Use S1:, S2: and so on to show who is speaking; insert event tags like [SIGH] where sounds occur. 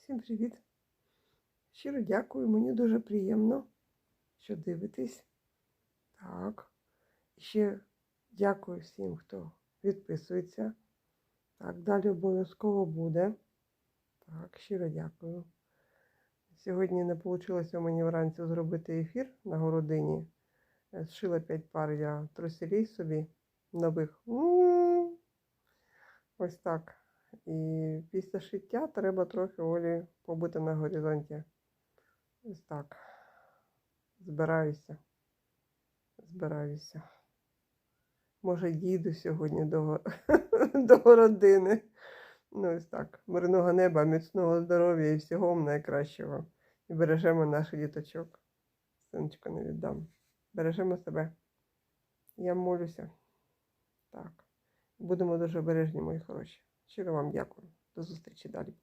S1: Всім привіт! Щиро дякую, мені дуже приємно, що дивитесь. Так. І ще дякую всім, хто підписується. Так, далі обов'язково буде. Так, щиро дякую. Сьогодні не вийшло мені вранці зробити ефір на городині. Е, Зшила 5 пар я труселей собі нових. Ось так. І після шиття треба трохи Олі побути на горизонті. Ось так. Збираюся. Збираюся. Може, їду сьогодні до, [LAUGHS] до родини. Ну, ось так. Мирного неба, міцного здоров'я і всього вам найкращого. І бережемо наших діточок. Синочка не віддам. Бережемо себе. Я молюся. Так. Будемо дуже обережні, мої хороші. Щиро вам дякую. До зустрічі далі.